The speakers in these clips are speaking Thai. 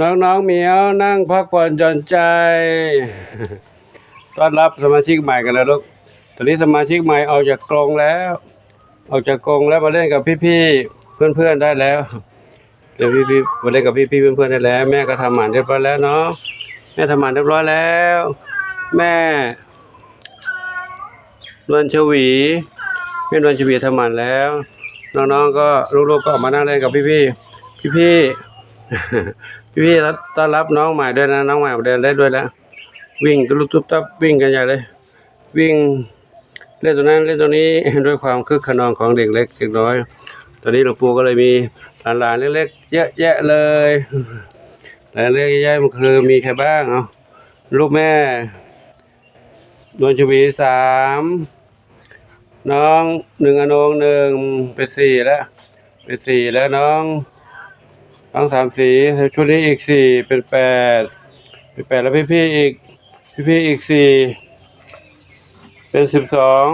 น้องๆเหมียวนั่งพักผ่อนหย่อนใจ ต้อนรับสมาชิกใหม่กันแล้วลูกตอนนี้สมาชิกใหม่ออกจากกรงแล้ว ออกจากกรงแล้วมาเล่นกับพี่ๆเพื่อนๆได้แล้วเดี๋ยวพี่ๆมาเล่นกับพี่ๆเพื่อนๆได้แล้ว แม่ก็ทำหมันเรียบร้อยแล้วเนาะแม่ทำหมันเรียบร้อยแล้ว แม่นวลชวีแม่นวลชวีทำหมันแล้ว น้องๆก็ลูกๆก็ออกมานั่งเล่นกับพี่ๆพี่ๆ พี่ๆต้อนรับน้องใหม่ด้วยนะ น้องใหม่เดินเล่นด้วยแล้ววิ่งตุ๊บตุ๊บตับวิ่งกันใหญ่เลย วิ่งเล่นตัวนั้นเล่นตัวนี้ด้วยความคึกขนองของเด็กเล็กเด็กน้อย ตอนนี้หลวงปู่ก็เลยมีหลานๆเล็กๆเยอะแยะเลยหลานเล็กๆแยะมันคือมีใครบ้างเอาลูกแม่ดวงชวีสามน้องหนึ่งอนงหนึ่งเป็นสี่แล้วเป็นสี่แล้วน้อง น้งสามสีชุดนี้อีกสี่เป็นแปดเป็นแปดแล้วพี่ๆอีกพี่ๆอีกสี่เป็นสิบสอง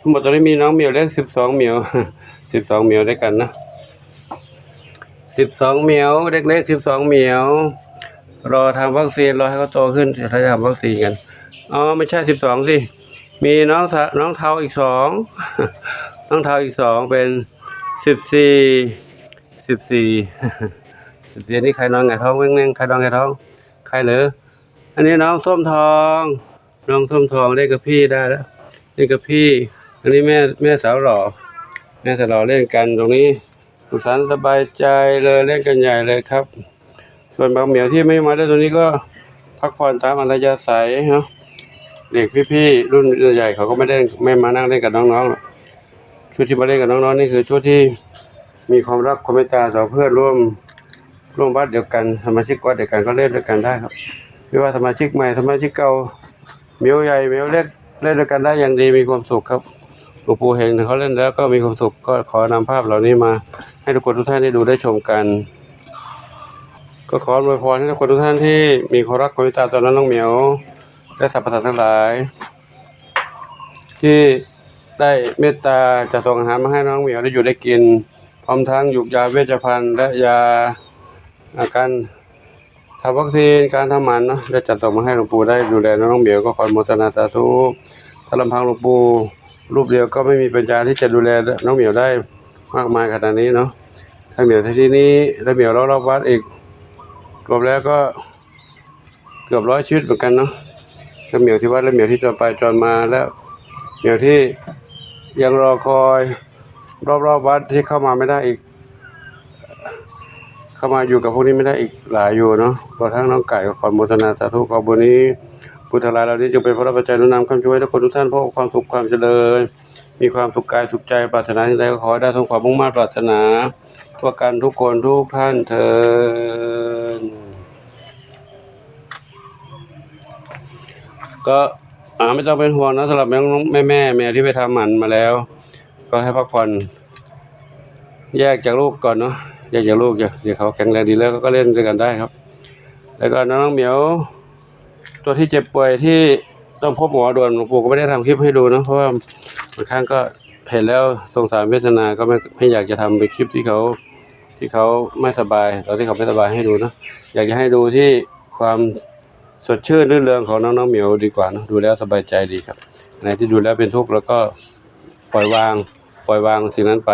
ทั้งหมดตอนนี้มีน้องเหมียวเล็กสิบสองเหมียวสิบสองเหมียวด้วยกันนะสิบสองเหมียวเล็กๆสิบสองเหมียว รอทำวัคซีนรอให้เขาโตขึ้นเดี๋ยวเราจะทำวัคซีนกันอ๋อไม่ใช่สิบสองสิมีน้องน้องเทาอีกสองน้องเทาอีกสองเป็นสิบสี่สิบสี่ สิบสี่นี่ใครนอนไงท้องเว้งใครนอนไงท้อง ใครเหรออันนี้น้องส้มทอง น้องส้มทองเล่นกับพี่ได้แล้วเล่นกับพี่ อันนี้แม่แม่สาวหล่อแม่สาวหล่อเล่นกันตรงนี้สุขสันต์สบายใจเลยเล่นกันใหญ่เลยครับ ส่วนบางเหมียวที่ไม่มาเล่นตรงนี้ก็พักผ่อนตามอัธยาศัยเนาะเด็กพี่ๆรุ่นใหญ่เขาก็ไม่ได้ไม่มานั่งเล่นกับน้องๆหรอกชุดที่มาเล่นกับน้องๆนี่คือชุดที่มีความรักความเมตตาต่อเพื่อนร่วม ร่วมวัดเดียวกันสมาชิกวัดเดียวกันก็เล่นด้วยกันได้ครับไม่ว่าสมาชิกใหม่สมาชิกเก่าเมียวใหญ่เมียวเล็กเล่นด้วยกันได้อย่างดีมีความสุขครับหลวงปู่เฮงเขาเล่นแล้วก็มีความสุขก็ขอนำภาพเหล่านี้มา ให้ทุกคนทุกท่านได้ดูได้ชมกัน ก็ขออวยพรให้ทุกคนทุกท่านที่มีความรักความเมตตาต่อน้องเหมียวและสรรพสัตว์ทั้งหลาย ที่ได้เมตตาจะส่งอาหารมาให้น้องเหมียวได้อยู่ได้กิน พร้อมทั้งหยุกยาเวชภัณฑ์และยา การทำวัคซีนการทำหมันเนาะได้จัดส่งมาให้หลวงปู่ได้ดูแลน้องเหมียวก็ขออนุโมทนาสาธุถ้าลำพังหลวงปู่รูปเดียวก็ไม่มีปัญญาที่จะดูแลน้องเหมียวได้มากมายขนาดนี้เนาะถ้าเหมียวที่นี้แล้วเหมียวรอบๆวัดอีกรวมแล้วก็เกือบร้อยชีวิตเหมือนกันเนาะทั้งเหมียวที่วัดและเหมียวที่จรไปจรมาแล้วเหมียวที่ยังรอคอย รอบๆวัดที่เข้ามาไม่ได้อีก เข้ามาอยู่กับพวกนี้ไม่ได้อีกหลายอยู่เนาะรวมทั้งน้องไก่ก็ขอโมทนาสาธุขอบุญนี้พุทธลายเหล่านี้จึงเป็นพระปัจจัยนุนำคำช่วยทุกคนทุกท่านพบความสุขความเจริญ มีความสุขกายสุขใจปรารถนาใดก็ขอได้สมความมุ่งมั่นปรารถนาทั่วกันทุกคนทุกท่านเทินก็อ่าไม่ต้องเป็นห่วงนะสำหรับแม่แม่แม่แม่ที่ไปทำหมันมาแล้ว ก็ให้พักผ่อนแยกจากลูกก่อนเนาะ แยกจากลูกเดี๋ยวเดี๋ยวเขาแข็งแรงดีแล้วก็เล่นด้วยกันได้ครับ แล้วก็น้องเหมียว ตัวที่เจ็บป่วยที่ต้องพบหมอด่วนหลวงปู่ก็ไม่ได้ทำคลิปให้ดูนะเพราะว่าบางครั้งก็เห็นแล้วสงสารเวทนาก็ไม่ไม่อยากจะทำเป็นคลิปที่เขาที่เขาไม่สบายตอนที่เขาไม่สบายให้ดูนะอยากจะให้ดูที่ความสดชื่นรื่นเริงของน้องน้องเหมียวดีกว่านะดูแล้วสบายใจดีครับอันไหนที่ดูแล้วเป็นทุกข์แล้วก็ปล่อยวาง ปล่อยวางสิ่งนั้นไป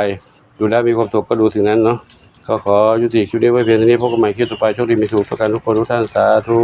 ดูแล้วมีความสุขก็ดูสิ่งนั้นเนาะ ก็ขอยุติคลิปนี้ไว้เพียงเท่านี้พบกันใหม่คลิปต่อไปโชคดีมีสุขประกันทุกคนทุกท่านสาธุ